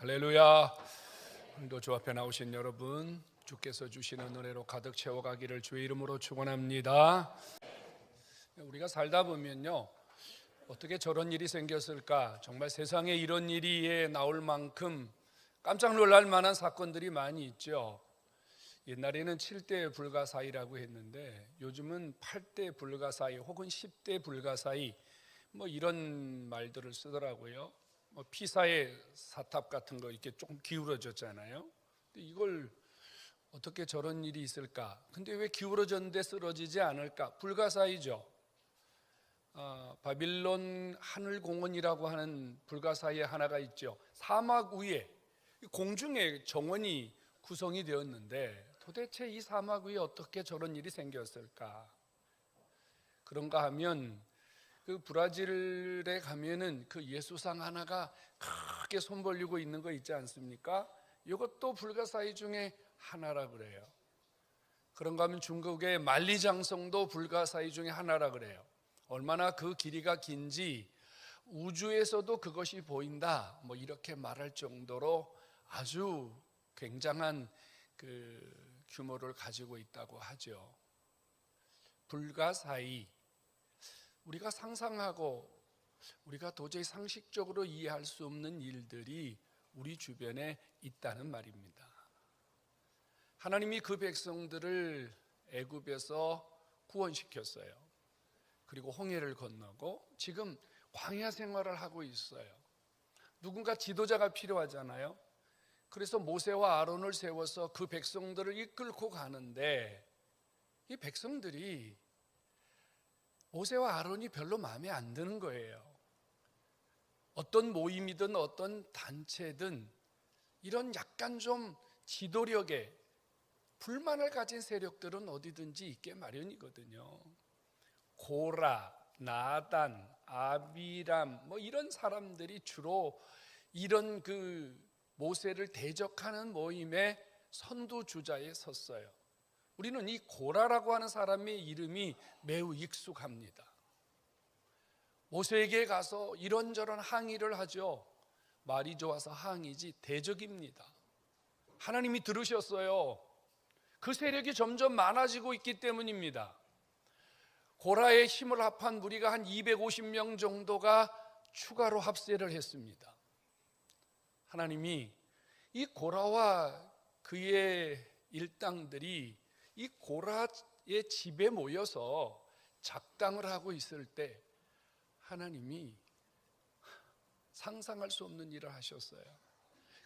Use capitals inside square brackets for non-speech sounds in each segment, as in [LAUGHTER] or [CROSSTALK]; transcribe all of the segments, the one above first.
할렐루야. 오늘도 주 앞에 나오신 여러분, 주께서 주시는 은혜로 가득 채워가기를 주의 이름으로 축원합니다. 우리가 살다 보면요, 어떻게 저런 일이 생겼을까? 정말 세상에 이런 일이 나올 만큼 깜짝 놀랄 만한 사건들이 많이 있죠. 옛날에는 7대 불가사의라고 했는데 요즘은 8대 불가사의 혹은 10대 불가사의 뭐 이런 말들을 쓰더라고요. 뭐 피사의 사탑 같은 거 이렇게 조금 기울어졌잖아요. 이걸 어떻게 저런 일이 있을까? 근데 왜 기울어졌는데 쓰러지지 않을까? 불가사의죠. 아, 바빌론 하늘 공원이라고 하는 불가사의 하나가 있죠. 사막 위에 공중에 정원이 구성이 되었는데 도대체 이 사막 위에 어떻게 저런 일이 생겼을까? 그런가 하면 그 브라질에 가면은 그 예수상 하나가 크게 손 벌리고 있는 거 있지 않습니까? 이것도 불가사의 중에 하나라 그래요. 그런가 하면 중국의 만리장성도 불가사의 중에 하나라 그래요. 얼마나 그 길이가 긴지 우주에서도 그것이 보인다. 뭐 이렇게 말할 정도로 아주 굉장한 그 규모를 가지고 있다고 하죠. 불가사의 우리가 상상하고 우리가 도저히 상식적으로 이해할 수 없는 일들이 우리 주변에 있다는 말입니다. 하나님이 그 백성들을 애굽에서 구원시켰어요. 그리고 홍해를 건너고 지금 광야 생활을 하고 있어요. 누군가 지도자가 필요하잖아요. 그래서 모세와 아론을 세워서 그 백성들을 이끌고 가는데 이 백성들이 모세와 아론이 별로 마음에 안 드는 거예요. 어떤 모임이든 어떤 단체든 이런 약간 좀 지도력에 불만을 가진 세력들은 어디든지 있게 마련이거든요. 고라, 나단, 아비람 뭐 이런 사람들이 주로 이런 그 모세를 대적하는 모임의 선두 주자에 섰어요. 우리는 이 고라라고 하는 사람의 이름이 매우 익숙합니다. 모세에게 가서 이런저런 항의를 하죠. 말이 좋아서 항의지 대적입니다. 하나님이 들으셨어요. 그 세력이 점점 많아지고 있기 때문입니다. 고라의 힘을 합한 무리가 한 250명 정도가 추가로 합세를 했습니다. 하나님이 이 고라와 그의 일당들이 이 고라의 집에 모여서 작당을 하고 있을 때 하나님이 상상할 수 없는 일을 하셨어요.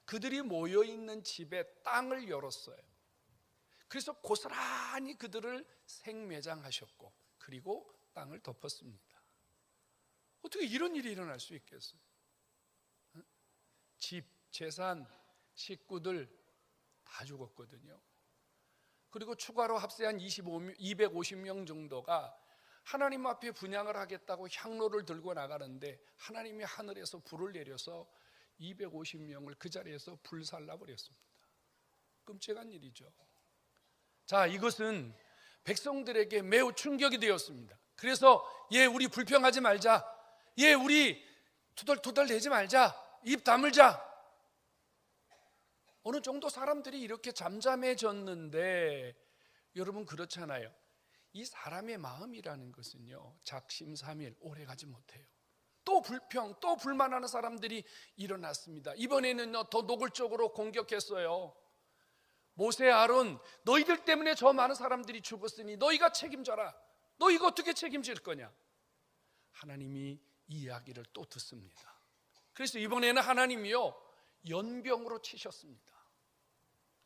그들이 모여 있는 집에 땅을 열었어요. 그래서 고스란히 그들을 생매장하셨고 그리고 땅을 덮었습니다. 어떻게 이런 일이 일어날 수 있겠어요? 집, 재산, 식구들 다 죽었거든요. 그리고 추가로 합세한 25, 250명 정도가 하나님 앞에 분양을 하겠다고 향로를 들고 나가는데 하나님이 하늘에서 불을 내려서 250명을 그 자리에서 불살라 버렸습니다. 끔찍한 일이죠. 자, 이것은 백성들에게 매우 충격이 되었습니다. 그래서 예, 우리 불평하지 말자. 예, 우리 투덜투덜 대지 말자. 입 다물자. 어느 정도 사람들이 이렇게 잠잠해졌는데 여러분 그렇잖아요. 이 사람의 마음이라는 것은요 작심삼일 오래 가지 못해요. 또 불평, 또 불만하는 사람들이 일어났습니다. 이번에는 더 노골적으로 공격했어요. 모세 아론 너희들 때문에 저 많은 사람들이 죽었으니 너희가 책임져라. 너 이거 어떻게 책임질 거냐? 하나님이 이 이야기를 또 듣습니다. 그래서 이번에는 하나님이요 연병으로 치셨습니다.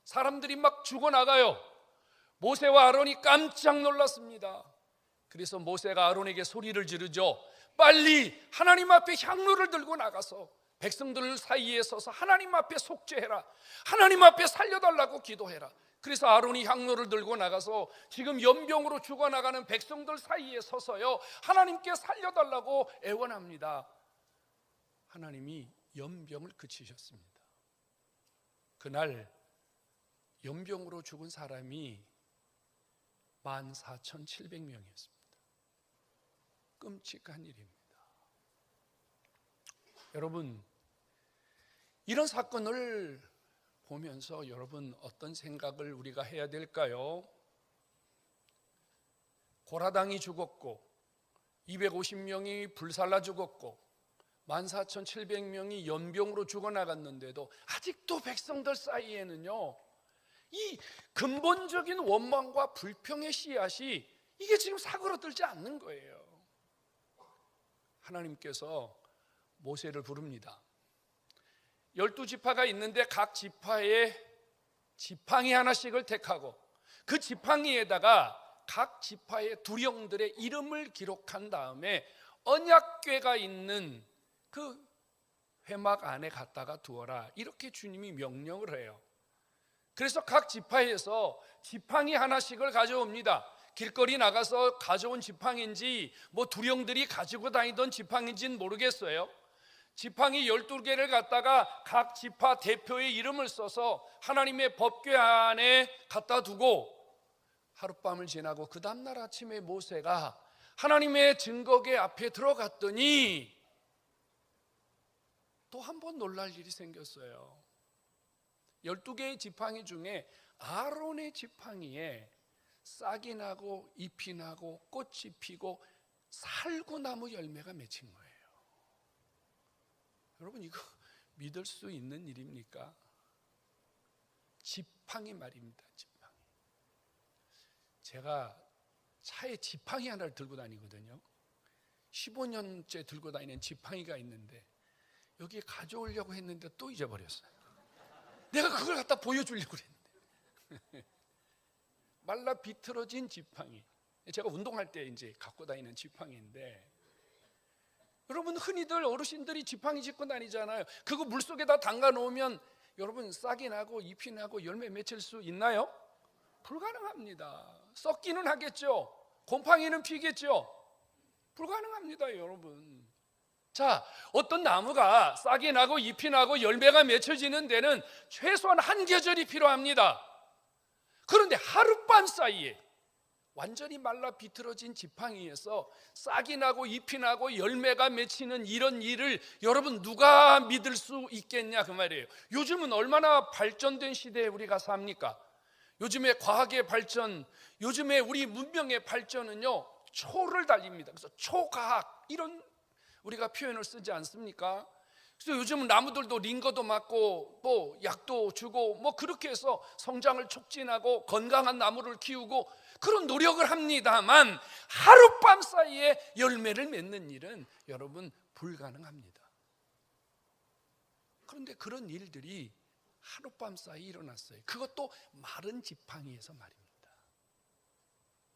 사람들이 막 죽어나가요. 모세와 아론이 깜짝 놀랐습니다. 그래서 모세가 아론에게 소리를 지르죠. 빨리 하나님 앞에 향로를 들고 나가서 백성들 사이에 서서 하나님 앞에 속죄해라. 하나님 앞에 살려달라고 기도해라. 그래서 아론이 향로를 들고 나가서 지금 연병으로 죽어나가는 백성들 사이에 서서요. 하나님께 살려달라고 애원합니다. 하나님이 연병을 그치셨습니다. 그날 연병으로 죽은 사람이 14,700명이었습니다. 끔찍한 일입니다. 여러분, 이런 사건을 보면서 여러분 어떤 생각을 우리가 해야 될까요? 고라당이 죽었고 250명이 불살라 죽었고 14,700명이 연병으로 죽어나갔는데도 아직도 백성들 사이에는요 이 근본적인 원망과 불평의 씨앗이 이게 지금 사그러들지 않는 거예요. 하나님께서 모세를 부릅니다. 열두 지파가 있는데 각 지파에 지팡이 하나씩을 택하고 그 지팡이에다가 각 지파의 두령들의 이름을 기록한 다음에 언약궤가 있는 그 회막 안에 갖다가 두어라 이렇게 주님이 명령을 해요. 그래서 각 지파에서 지팡이 하나씩을 가져옵니다. 길거리 나가서 가져온 지팡인지 뭐 두령들이 가지고 다니던 지팡인지는 모르겠어요. 지팡이 12개를 갖다가 각 지파 대표의 이름을 써서 하나님의 법궤 안에 갖다 두고 하룻밤을 지나고 그 다음날 아침에 모세가 하나님의 증거계 앞에 들어갔더니 또 한 번 놀랄 일이 생겼어요. 12개의 지팡이 중에 아론의 지팡이에 싹이 나고 잎이 나고 꽃이 피고 살구나무 열매가 맺힌 거예요. 여러분 이거 믿을 수 있는 일입니까? 지팡이 말입니다. 지팡이. 제가 차에 지팡이 하나를 들고 다니거든요. 15년째 들고 다니는 지팡이가 있는데 여기 가져오려고 했는데 또 잊어버렸어요. 내가 그걸 갖다 보여주려고 그랬는데 [LAUGHS] 말라 비틀어진 지팡이. 제가 운동할 때 이제 갖고 다니는 지팡이인데 여러분 흔히들 어르신들이 지팡이 짚고 다니잖아요. 그거 물 속에다 담가 놓으면 여러분 싹이 나고 잎이 나고 열매 맺힐 수 있나요? 불가능합니다. 썩기는 하겠죠. 곰팡이는 피겠죠. 불가능합니다, 여러분. 자, 어떤 나무가 싹이 나고 잎이 나고 열매가 맺혀지는 데는 최소한 한 계절이 필요합니다. 그런데 하룻밤 사이에 완전히 말라 비틀어진 지팡이에서 싹이 나고 잎이 나고 열매가 맺히는 이런 일을 여러분 누가 믿을 수 있겠냐 그 말이에요. 요즘은 얼마나 발전된 시대에 우리가 삽니까? 요즘에 과학의 발전, 요즘에 우리 문명의 발전은요 초를 달립니다. 그래서 초과학 이런 우리가 표현을 쓰지 않습니까? 그래서 요즘은 나무들도 링거도 맞고 뭐 약도 주고 뭐 그렇게 해서 성장을 촉진하고 건강한 나무를 키우고 그런 노력을 합니다만 하룻밤 사이에 열매를 맺는 일은 여러분 불가능합니다. 그런데 그런 일들이 하룻밤 사이 일어났어요. 그것도 마른 지팡이에서 말입니다.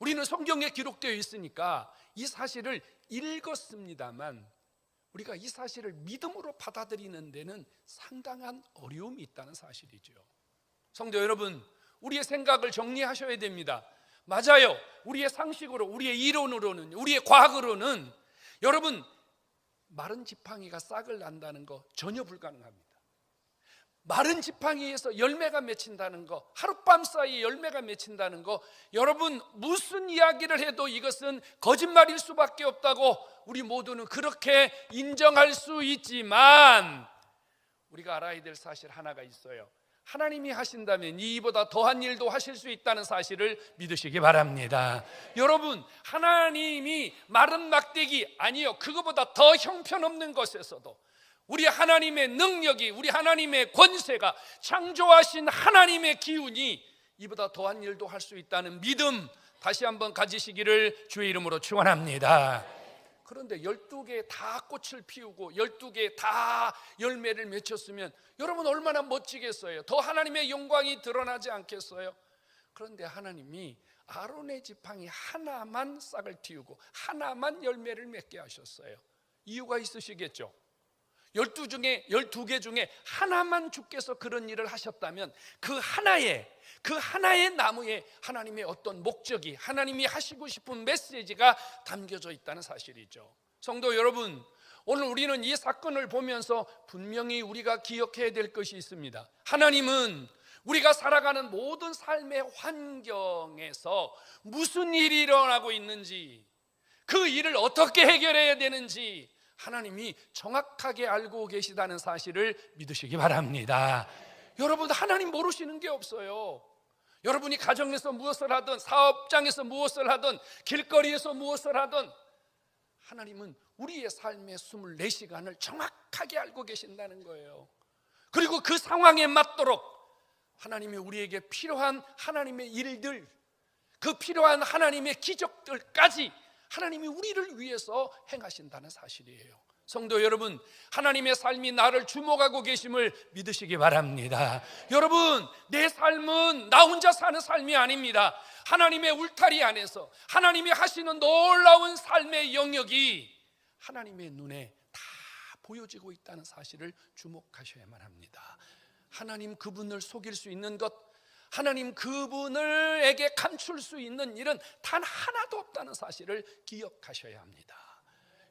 우리는 성경에 기록되어 있으니까 이 사실을 읽었습니다만 우리가 이 사실을 믿음으로 받아들이는 데는 상당한 어려움이 있다는 사실이죠. 성도 여러분, 우리의 생각을 정리하셔야 됩니다. 맞아요. 우리의 상식으로, 우리의 이론으로는, 우리의 과학으로는 여러분 마른 지팡이가 싹을 난다는 거 전혀 불가능합니다. 마른 지팡이에서 열매가 맺힌다는 거, 하룻밤 사이에 열매가 맺힌다는 거, 여러분 무슨 이야기를 해도 이것은 거짓말일 수밖에 없다고 우리 모두는 그렇게 인정할 수 있지만 우리가 알아야 될 사실 하나가 있어요. 하나님이 하신다면 이보다 더한 일도 하실 수 있다는 사실을 믿으시기 바랍니다. 여러분, 하나님이 마른 막대기 아니요. 그거보다 더 형편없는 것에서도 우리 하나님의 능력이 우리 하나님의 권세가 창조하신 하나님의 기운이 이보다 더한 일도 할 수 있다는 믿음 다시 한번 가지시기를 주의 이름으로 축원합니다. 그런데 12개 다 꽃을 피우고 12개 다 열매를 맺혔으면 여러분 얼마나 멋지겠어요. 더 하나님의 영광이 드러나지 않겠어요? 그런데 하나님이 아론의 지팡이 하나만 싹을 틔우고 하나만 열매를 맺게 하셨어요. 이유가 있으시겠죠? 열두 중에 열두 개 중에 하나만 주께서 그런 일을 하셨다면 그 하나에 그 하나의 나무에 하나님의 어떤 목적이 하나님이 하시고 싶은 메시지가 담겨져 있다는 사실이죠. 성도 여러분, 오늘 우리는 이 사건을 보면서 분명히 우리가 기억해야 될 것이 있습니다. 하나님은 우리가 살아가는 모든 삶의 환경에서 무슨 일이 일어나고 있는지 그 일을 어떻게 해결해야 되는지 하나님이 정확하게 알고 계시다는 사실을 믿으시기 바랍니다. 여러분 하나님 모르시는 게 없어요. 여러분이 가정에서 무엇을 하든 사업장에서 무엇을 하든 길거리에서 무엇을 하든 하나님은 우리의 삶의 24시간을 정확하게 알고 계신다는 거예요. 그리고 그 상황에 맞도록 하나님이 우리에게 필요한 하나님의 일들, 그 필요한 하나님의 기적들까지 하나님이 우리를 위해서 행하신다는 사실이에요. 성도 여러분, 하나님의 삶이 나를 주목하고 계심을 믿으시기 바랍니다. 여러분, 내 삶은 나 혼자 사는 삶이 아닙니다. 하나님의 울타리 안에서 하나님이 하시는 놀라운 삶의 영역이 하나님의 눈에 다 보여지고 있다는 사실을 주목하셔야만 합니다. 하나님 그분을 속일 수 있는 것, 하나님 그분을에게 감출 수 있는 일은 단 하나도 없다는 사실을 기억하셔야 합니다.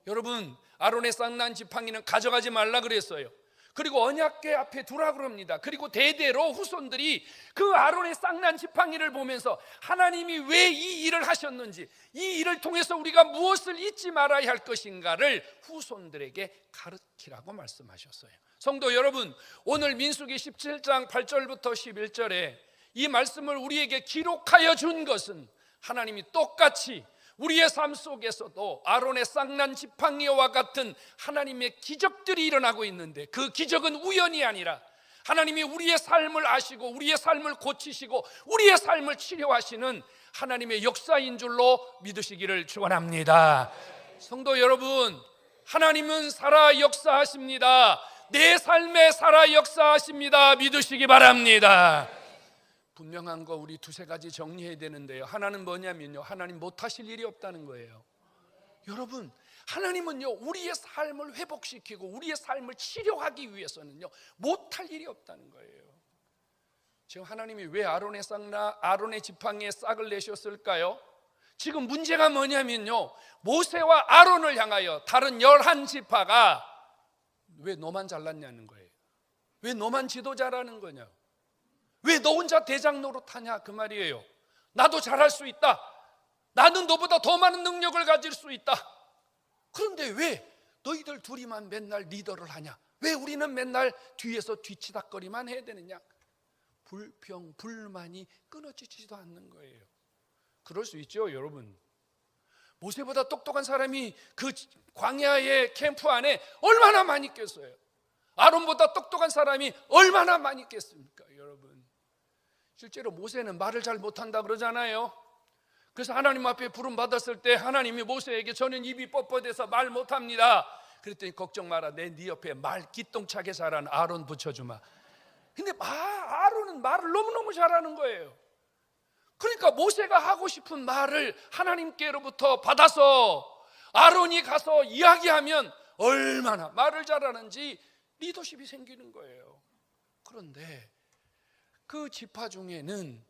여러분, 아론의 쌍난 지팡이는 가져가지 말라 그랬어요. 그리고 언약궤 앞에 두라 그럽니다. 그리고 대대로 후손들이 그 아론의 쌍난 지팡이를 보면서 하나님이 왜 이 일을 하셨는지, 이 일을 통해서 우리가 무엇을 잊지 말아야 할 것인가를 후손들에게 가르치라고 말씀하셨어요. 성도 여러분, 오늘 민수기 17장 8절부터 11절에 이 말씀을 우리에게 기록하여 준 것은 하나님이 똑같이 우리의 삶 속에서도 아론의 쌍난 지팡이와 같은 하나님의 기적들이 일어나고 있는데 그 기적은 우연이 아니라 하나님이 우리의 삶을 아시고 우리의 삶을 고치시고 우리의 삶을 치료하시는 하나님의 역사인 줄로 믿으시기를 축원합니다. 성도 여러분, 하나님은 살아 역사하십니다. 내 삶에 살아 역사하십니다. 믿으시기 바랍니다. 분명한 거 우리 두세 가지 정리해야 되는데요. 하나는 뭐냐면요. 하나님 못하실 일이 없다는 거예요. 여러분, 하나님은요, 우리의 삶을 회복시키고 우리의 삶을 치료하기 위해서는요, 못할 일이 없다는 거예요. 지금 하나님이 왜 아론의 쌍나, 아론의 지팡이에 싹을 내셨을까요? 지금 문제가 뭐냐면요, 모세와 아론을 향하여 다른 열한 지파가 왜 너만 잘났냐는 거예요. 왜 너만 지도자라는 거냐? 왜 너 혼자 대장 노릇하냐 그 말이에요. 나도 잘할 수 있다. 나는 너보다 더 많은 능력을 가질 수 있다. 그런데 왜 너희들 둘이만 맨날 리더를 하냐? 왜 우리는 맨날 뒤에서 뒤치닥거리만 해야 되느냐? 불평, 불만이 끊어지지도 않는 거예요. 그럴 수 있죠, 여러분. 모세보다 똑똑한 사람이 그 광야의 캠프 안에 얼마나 많이 있겠어요? 아론보다 똑똑한 사람이 얼마나 많이 있겠습니까, 여러분? 실제로 모세는 말을 잘 못한다 그러잖아요. 그래서 하나님 앞에 부름 받았을 때 하나님이 모세에게 저는 입이 뻣뻣해서 말 못합니다. 그랬더니 걱정 마라. 내 네 옆에 말 기똥차게 잘하는 아론 붙여주마. 근데 마, 아론은 말을 너무너무 잘하는 거예요. 그러니까 모세가 하고 싶은 말을 하나님께로부터 받아서 아론이 가서 이야기하면 얼마나 말을 잘하는지 리더십이 생기는 거예요. 그런데 그 지파 중에는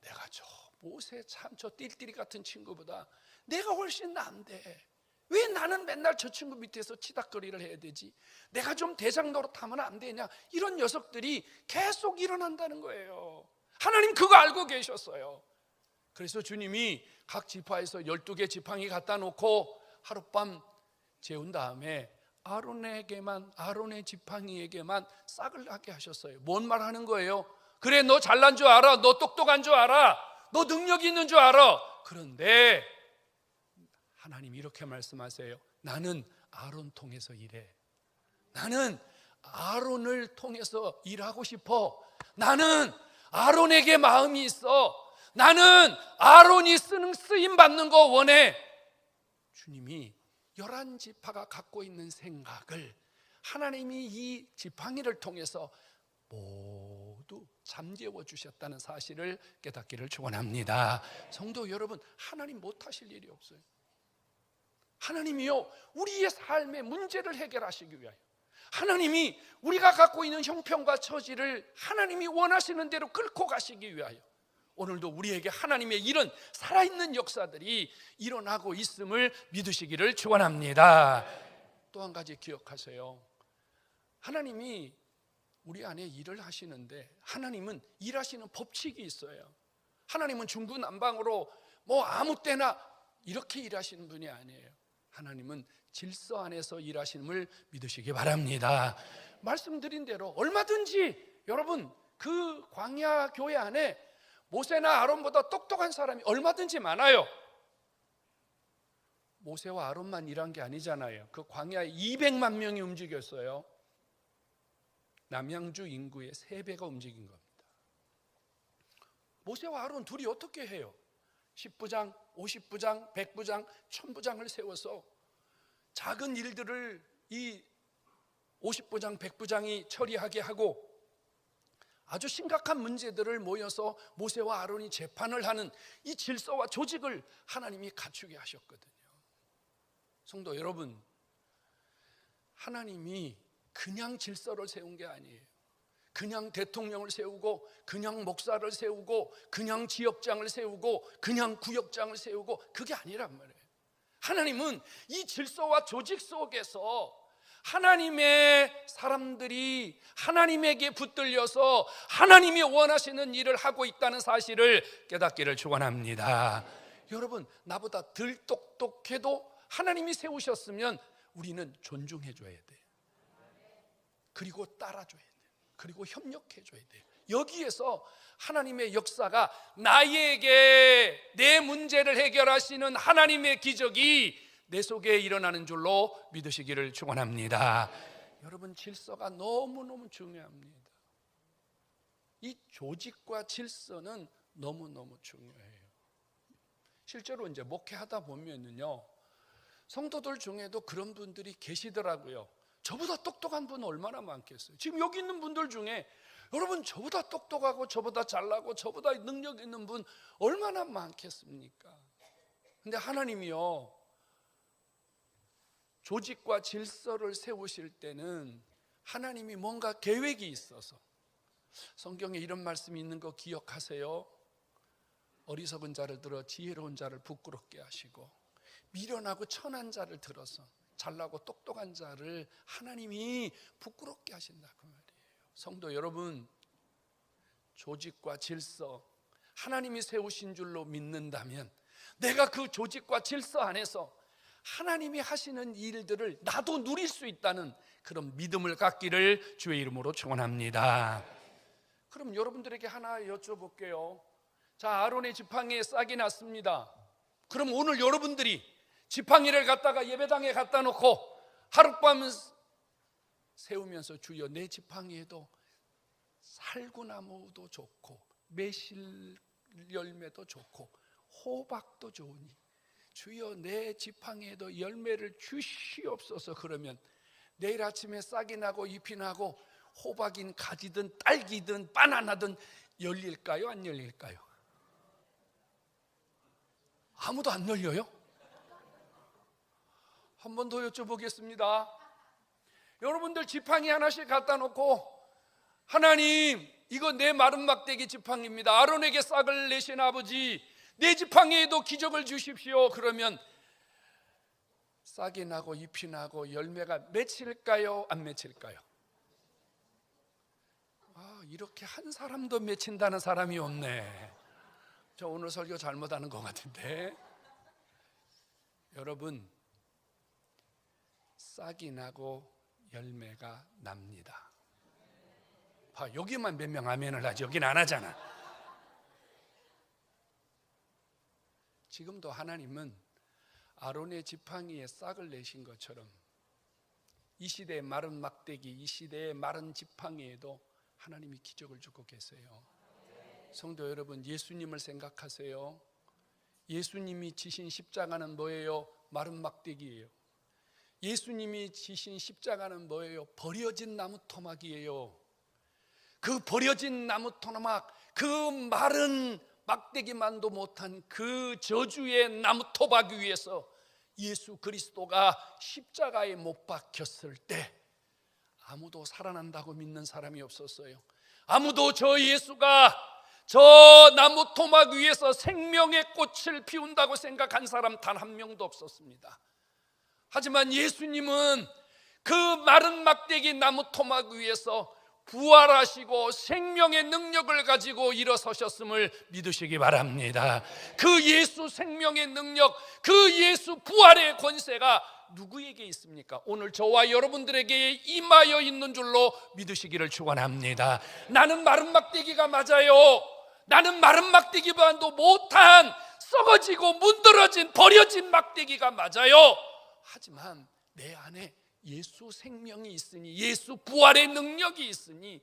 내가 저 모세 참 저 띨띨이 같은 친구보다 내가 훨씬 난데 왜 나는 맨날 저 친구 밑에서 치닥거리를 해야 되지? 내가 좀 대장 노릇하면 안 되냐? 이런 녀석들이 계속 일어난다는 거예요. 하나님 그거 알고 계셨어요. 그래서 주님이 각 지파에서 12개 지팡이 갖다 놓고 하룻밤 재운 다음에 아론에게만 아론의 지팡이에게만 싹을 하게 하셨어요. 뭔 말 하는 거예요? 그래 너 잘난 줄 알아. 너 똑똑한 줄 알아. 너 능력 있는 줄 알아. 그런데 하나님 이렇게 말씀하세요. 나는 아론 통해서 일해. 나는 아론을 통해서 일하고 싶어. 나는 아론에게 마음이 있어. 나는 아론이 쓰는 쓰임 받는 거 원해. 주님이 열한 지파가 갖고 있는 생각을 하나님이 이 지팡이를 통해서 모두 잠재워 주셨다는 사실을 깨닫기를 축원합니다. 성도 여러분, 하나님 못 하실 일이 없어요. 하나님이요 우리의 삶의 문제를 해결하시기 위하여 하나님이 우리가 갖고 있는 형편과 처지를 하나님이 원하시는 대로 끌고 가시기 위하여 오늘도 우리에게 하나님의 이런 살아있는 역사들이 일어나고 있음을 믿으시기를 축원합니다. 또 한 가지 기억하세요. 하나님이 우리 안에 일을 하시는데 하나님은 일하시는 법칙이 있어요. 하나님은 중구난방으로 뭐 아무 때나 이렇게 일하시는 분이 아니에요. 하나님은 질서 안에서 일하심을 믿으시기 바랍니다. 말씀드린 대로 얼마든지 여러분 그 광야 교회 안에 모세나 아론보다 똑똑한 사람이 얼마든지 많아요. 모세와 아론만 일한 게 아니잖아요. 그 광야에 200만 명이 움직였어요. 남양주 인구의 3배가 움직인 겁니다. 모세와 아론 둘이 어떻게 해요? 10부장, 50부장, 100부장, 1000부장을 세워서 작은 일들을 이 50부장, 100부장이 처리하게 하고 아주 심각한 문제들을 모여서 모세와 아론이 재판을 하는 이 질서와 조직을 하나님이 갖추게 하셨거든요. 성도 여러분, 하나님이 그냥 질서를 세운 게 아니에요. 그냥 대통령을 세우고, 그냥 목사를 세우고, 그냥 지역장을 세우고, 그냥 구역장을 세우고, 그게 아니란 말이에요. 하나님은 이 질서와 조직 속에서 하나님의 사람들이 하나님에게 붙들려서 하나님이 원하시는 일을 하고 있다는 사실을 깨닫기를 축원합니다. 여러분, 나보다 덜 똑똑해도 하나님이 세우셨으면 우리는 존중해 줘야 돼. 그리고 따라 줘야 돼. 그리고 협력해 줘야 돼. 여기에서 하나님의 역사가 나에게 내 문제를 해결하시는 하나님의 기적이 내 속에 일어나는 줄로 믿으시기를 축원합니다. 여러분 질서가 너무너무 중요합니다. 이 조직과 질서는 너무너무 중요해요. 실제로 이제 목회하다 보면은요. 성도들 중에도 그런 분들이 계시더라고요. 저보다 똑똑한 분 얼마나 많겠어요. 지금 여기 있는 분들 중에 여러분 저보다 똑똑하고 저보다 잘나고 저보다 능력 있는 분 얼마나 많겠습니까? 근데 하나님이요. 조직과 질서를 세우실 때는 하나님이 뭔가 계획이 있어서 성경에 이런 말씀이 있는 거 기억하세요. 어리석은 자를 들어 지혜로운 자를 부끄럽게 하시고 미련하고 천한 자를 들어서 잘나고 똑똑한 자를 하나님이 부끄럽게 하신다 그 말이에요. 성도 여러분 조직과 질서 하나님이 세우신 줄로 믿는다면 내가 그 조직과 질서 안에서 하나님이 하시는 일들을 나도 누릴 수 있다는 그런 믿음을 갖기를 주의 이름으로 축원합니다. 그럼 여러분들에게 하나 여쭤볼게요. 자, 아론의 지팡이에 싹이 났습니다. 그럼 오늘 여러분들이 지팡이를 갖다가 예배당에 갖다 놓고 하룻밤 세우면서 주여 내 지팡이에도 살구나무도 좋고 매실 열매도 좋고 호박도 좋으니 주여 내 지팡이에도 열매를 주시옵소서 그러면 내일 아침에 싹이 나고 잎이 나고 호박인 가지든 딸기든 바나나든 열릴까요? 안 열릴까요? 아무도 안 열려요? 한 번 더 여쭤보겠습니다. 여러분들 지팡이 하나씩 갖다 놓고 하나님 이거 내 마른 막대기 지팡이입니다. 아론에게 싹을 내신 아버지 내 지팡이에도 기적을 주십시오. 그러면 싹이 나고 잎이 나고 열매가 맺힐까요? 안 맺힐까요? 아, 이렇게 한 사람도 맺힌다는 사람이 없네. 저 오늘 설교 잘못하는 것 같은데. 여러분, 싹이 나고 열매가 납니다. 봐, 여기만 몇 명 아멘을 하지. 여긴 안 하잖아. 지금도 하나님은 아론의 지팡이에 싹을 내신 것처럼 이 시대의 마른 막대기, 이 시대의 마른 지팡이에도 하나님이 기적을 주고 계세요. 성도 여러분, 예수님을 생각하세요. 예수님이 지신 십자가는 뭐예요? 마른 막대기예요. 예수님이 지신 십자가는 뭐예요? 버려진 나무 토막이에요. 그 버려진 나무 토막, 그 마른 막대기만도 못한 그 저주의 나무 토막 위에서 예수 그리스도가 십자가에 못 박혔을 때 아무도 살아난다고 믿는 사람이 없었어요. 아무도 저 예수가 저 나무 토막 위에서 생명의 꽃을 피운다고 생각한 사람 단 한 명도 없었습니다. 하지만 예수님은 그 마른 막대기 나무 토막 위에서 부활하시고 생명의 능력을 가지고 일어서셨음을 믿으시기 바랍니다. 그 예수 생명의 능력, 그 예수 부활의 권세가 누구에게 있습니까? 오늘 저와 여러분들에게 임하여 있는 줄로 믿으시기를 축원합니다. 나는 마른 막대기가 맞아요. 나는 마른 막대기만도 못한 썩어지고 문드러진 버려진 막대기가 맞아요. 하지만 내 안에 예수 생명이 있으니 예수 부활의 능력이 있으니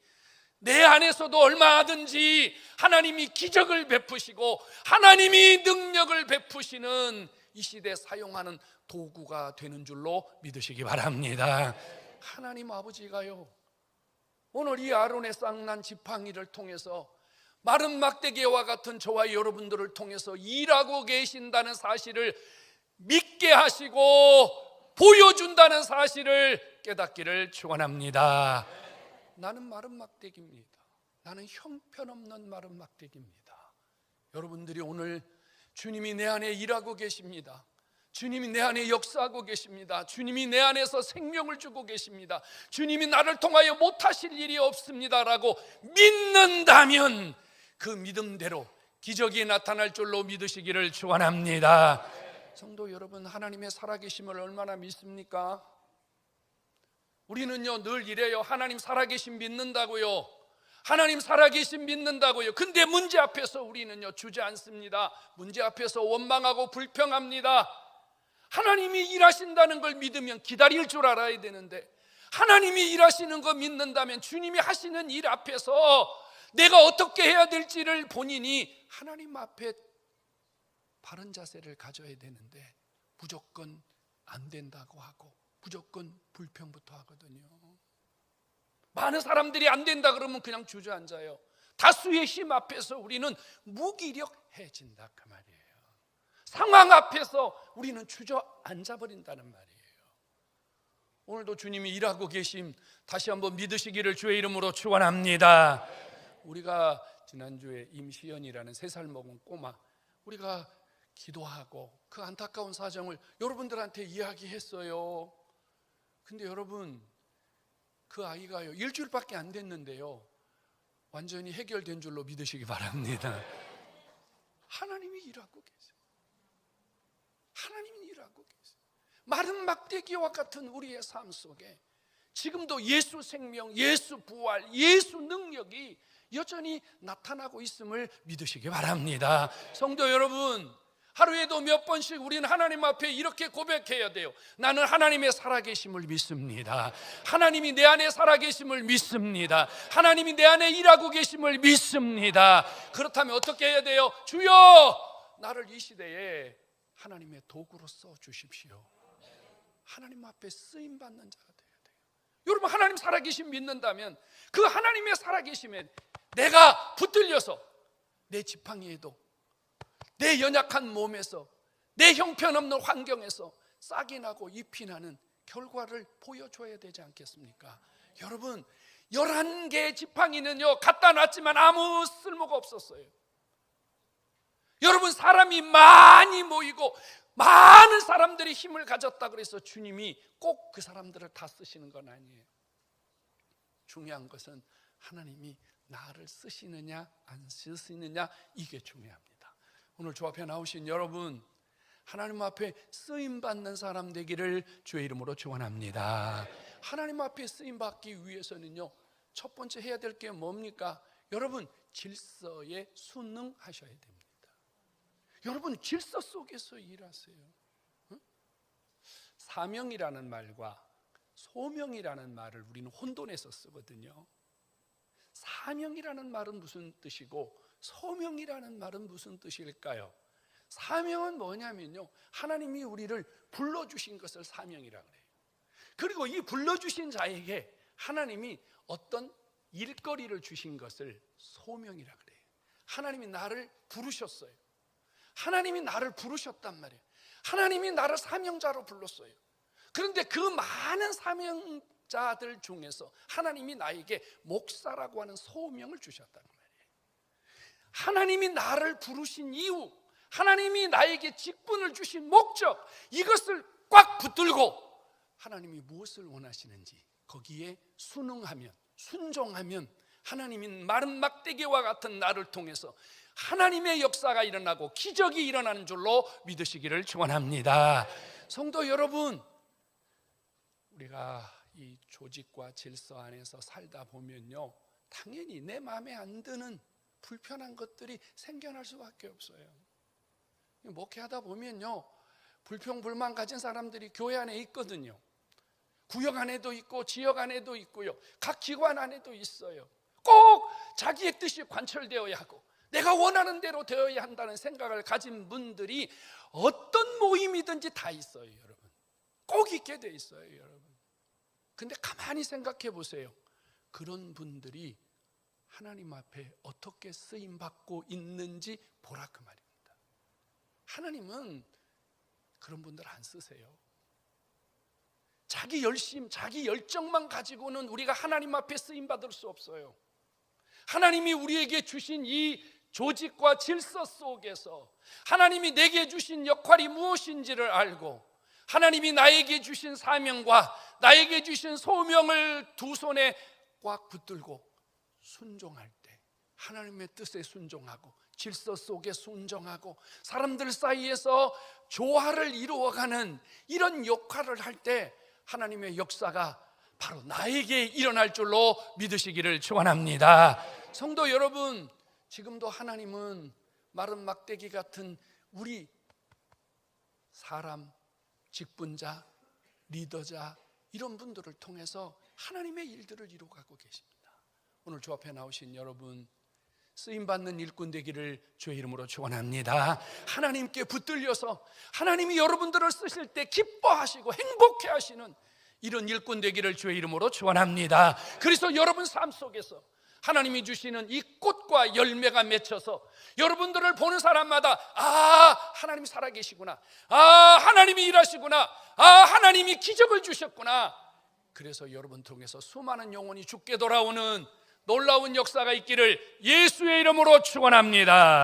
내 안에서도 얼마든지 하나님이 기적을 베푸시고 하나님이 능력을 베푸시는 이 시대 사용하는 도구가 되는 줄로 믿으시기 바랍니다. 하나님 아버지가요. 오늘 이 아론의 쌍난 지팡이를 통해서 마른 막대기와 같은 저와 여러분들을 통해서 일하고 계신다는 사실을 믿게 하시고 보여준다는 사실을 깨닫기를 축원합니다. 나는 마른 막대기입니다. 나는 형편없는 마른 막대기입니다. 여러분들이 오늘 주님이 내 안에 일하고 계십니다. 주님이 내 안에 역사하고 계십니다. 주님이 내 안에서 생명을 주고 계십니다. 주님이 나를 통하여 못하실 일이 없습니다라고 믿는다면 그 믿음대로 기적이 나타날 줄로 믿으시기를 축원합니다. 성도 여러분, 하나님의 살아계심을 얼마나 믿습니까? 우리는요 늘 이래요. 하나님 살아계심 믿는다고요. 하나님 살아계심 믿는다고요. 근데 문제 앞에서 우리는요 주저앉습니다. 문제 앞에서 원망하고 불평합니다. 하나님이 일하신다는 걸 믿으면 기다릴 줄 알아야 되는데 하나님이 일하시는 거 믿는다면 주님이 하시는 일 앞에서 내가 어떻게 해야 될지를 본인이 하나님 앞에 바른 자세를 가져야 되는데 무조건 안 된다고 하고 무조건 불평부터 하거든요. 많은 사람들이 안 된다 그러면 그냥 주저앉아요. 다수의 힘 앞에서 우리는 무기력해진다 그 말이에요. 상황 앞에서 우리는 주저앉아 버린다는 말이에요. 오늘도 주님이 일하고 계심 다시 한번 믿으시기를 주의 이름으로 축원합니다. 우리가 지난주에 임시연이라는 세 살 먹은 꼬마 우리가 기도하고 그 안타까운 사정을 여러분들한테 이야기했어요. 근데 여러분 그 아이가요 일주일밖에 안 됐는데요 완전히 해결된 줄로 믿으시기 바랍니다. 하나님이 일하고 계세요. 하나님이 일하고 계세요. 마른 막대기와 같은 우리의 삶 속에 지금도 예수 생명, 예수 부활, 예수 능력이 여전히 나타나고 있음을 믿으시기 바랍니다. 성도 여러분, 하루에도 몇 번씩 우리는 하나님 앞에 이렇게 고백해야 돼요. 나는 하나님의 살아계심을 믿습니다. 하나님이 내 안에 살아계심을 믿습니다. 하나님이 내 안에 일하고 계심을 믿습니다. 그렇다면 어떻게 해야 돼요? 주여, 나를 이 시대에 하나님의 도구로 써 주십시오. 하나님 앞에 쓰임 받는 자가 돼야 돼요. 여러분 하나님 살아계심 믿는다면 그 하나님의 살아계심에 내가 붙들려서 내 지팡이에도 내 연약한 몸에서 내 형편없는 환경에서 싹이 나고 잎이 나는 결과를 보여줘야 되지 않겠습니까? 여러분 11개의 지팡이는요 갖다 놨지만 아무 쓸모가 없었어요. 여러분 사람이 많이 모이고 많은 사람들이 힘을 가졌다 그래서 주님이 꼭 그 사람들을 다 쓰시는 건 아니에요. 중요한 것은 하나님이 나를 쓰시느냐 안 쓰시느냐 이게 중요합니다 오늘 주 앞에 나오신 여러분 하나님 앞에 쓰임 받는 사람 되기를 주의 이름으로 축원합니다. 하나님 앞에 쓰임 받기 위해서는요. 첫 번째 해야 될 게 뭡니까? 여러분 질서에 순응하셔야 됩니다. 여러분 질서 속에서 일하세요. 응? 사명이라는 말과 소명이라는 말을 우리는 혼돈해서 쓰거든요. 사명이라는 말은 무슨 뜻이고 소명이라는 말은 무슨 뜻일까요? 사명은 뭐냐면요. 하나님이 우리를 불러주신 것을 사명이라 그래요. 그리고 이 불러주신 자에게 하나님이 어떤 일거리를 주신 것을 소명이라 그래요. 하나님이 나를 부르셨어요. 하나님이 나를 부르셨단 말이에요. 하나님이 나를 사명자로 불렀어요. 그런데 그 많은 사명자들 중에서 하나님이 나에게 목사라고 하는 소명을 주셨다는. 하나님이 나를 부르신 이유, 하나님이 나에게 직분을 주신 목적, 이것을 꽉 붙들고 하나님이 무엇을 원하시는지 거기에 순응하면 순종하면 하나님이 마른 막대기와 같은 나를 통해서 하나님의 역사가 일어나고 기적이 일어나는 줄로 믿으시기를 축원합니다. 성도 여러분, 우리가 이 조직과 질서 안에서 살다 보면요, 당연히 내 마음에 안 드는 불편한 것들이 생겨날 수밖에 없어요. 목회하다 보면요, 불평 불만 가진 사람들이 교회 안에 있거든요. 구역 안에도 있고 지역 안에도 있고요. 각 기관 안에도 있어요. 꼭 자기의 뜻이 관철되어야 하고 내가 원하는 대로 되어야 한다는 생각을 가진 분들이 어떤 모임이든지 다 있어요, 여러분. 꼭 있게 돼 있어요, 여러분. 근데 가만히 생각해 보세요. 그런 분들이 하나님 앞에 어떻게 쓰임 받고 있는지 보라 그 말입니다. 하나님은 그런 분들 안 쓰세요. 자기 열심, 자기 열정만 가지고는 우리가 하나님 앞에 쓰임 받을 수 없어요. 하나님이 우리에게 주신 이 조직과 질서 속에서 하나님이 내게 주신 역할이 무엇인지를 알고 하나님이 나에게 주신 사명과 나에게 주신 소명을 두 손에 꽉 붙들고 순종할 때 하나님의 뜻에 순종하고 질서 속에 순종하고 사람들 사이에서 조화를 이루어가는 이런 역할을 할 때 하나님의 역사가 바로 나에게 일어날 줄로 믿으시기를 축원합니다. 성도 여러분, 지금도 하나님은 마른 막대기 같은 우리 사람, 직분자, 리더자 이런 분들을 통해서 하나님의 일들을 이루어가고 계십니다. 오늘 주 앞에 나오신 여러분 쓰임 받는 일꾼 되기를 주의 이름으로 축원합니다. 하나님께 붙들려서 하나님이 여러분들을 쓰실 때 기뻐하시고 행복해 하시는 이런 일꾼 되기를 주의 이름으로 축원합니다. 그래서 여러분 삶 속에서 하나님이 주시는 이 꽃과 열매가 맺혀서 여러분들을 보는 사람마다 아 하나님이 살아계시구나 아 하나님이 일하시구나 아 하나님이 기적을 주셨구나 그래서 여러분 통해서 수많은 영혼이 죽게 돌아오는 놀라운 역사가 있기를 예수의 이름으로 축원합니다.